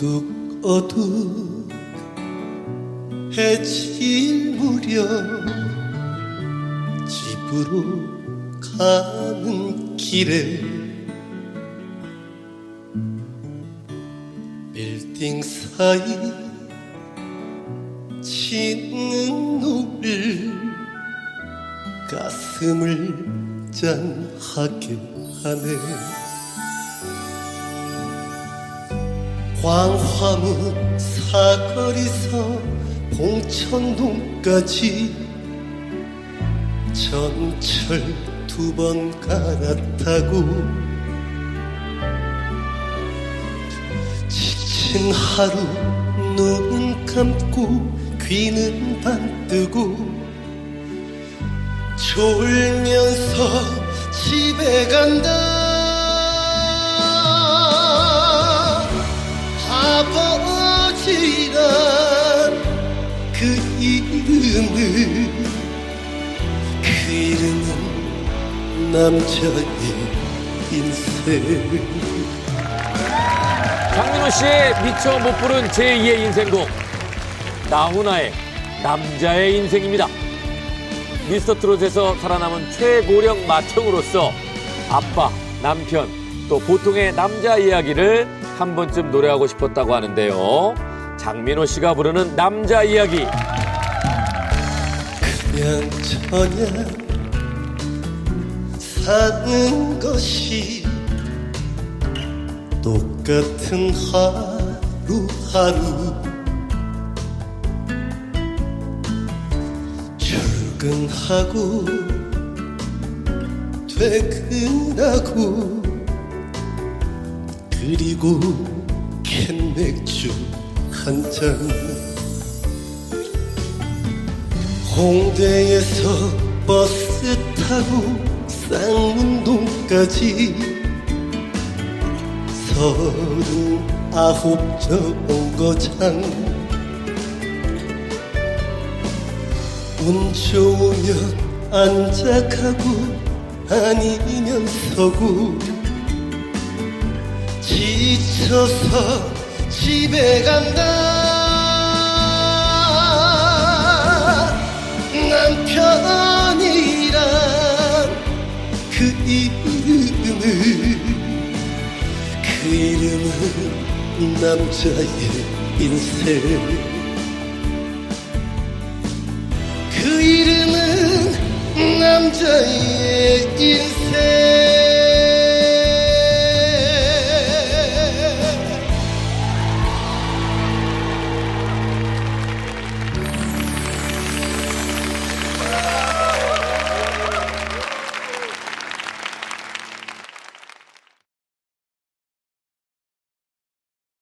어둑 어둑 해질 무렵 집으로 가는 길에 빌딩 사이 치는 노을 가슴을 짠하게 하네 광화문 사거리서 봉천동까지 전철 두 번 갈아타고 지친 하루 눈 감고 귀는 반뜨고 졸면서 집에 간다 그 이름을 그 이름은 남자의 인생 장민호 씨의 미처 못 부른 제2의 인생곡 나훈아의 남자의 인생입니다. 미스터 트롯에서 살아남은 최고령 맏형으로서 아빠, 남편, 또 보통의 남자 이야기를 한 번쯤 노래하고 싶었다고 하는데요. 장민호 씨가 부르는 남자 이야기. 그냥 저냥 사는 것이 똑같은 하루하루. 출근하고 퇴근하고 그리고 캔맥주 한잔 홍대에서 버스 타고 쌍문동까지 서른 아홉 정거장 운 좋으면 안짝하고 아니면 서고 지쳐서 집에 간다. 남편이란 그 이름을 그 이름은 남자의 인생. 그 이름은 남자의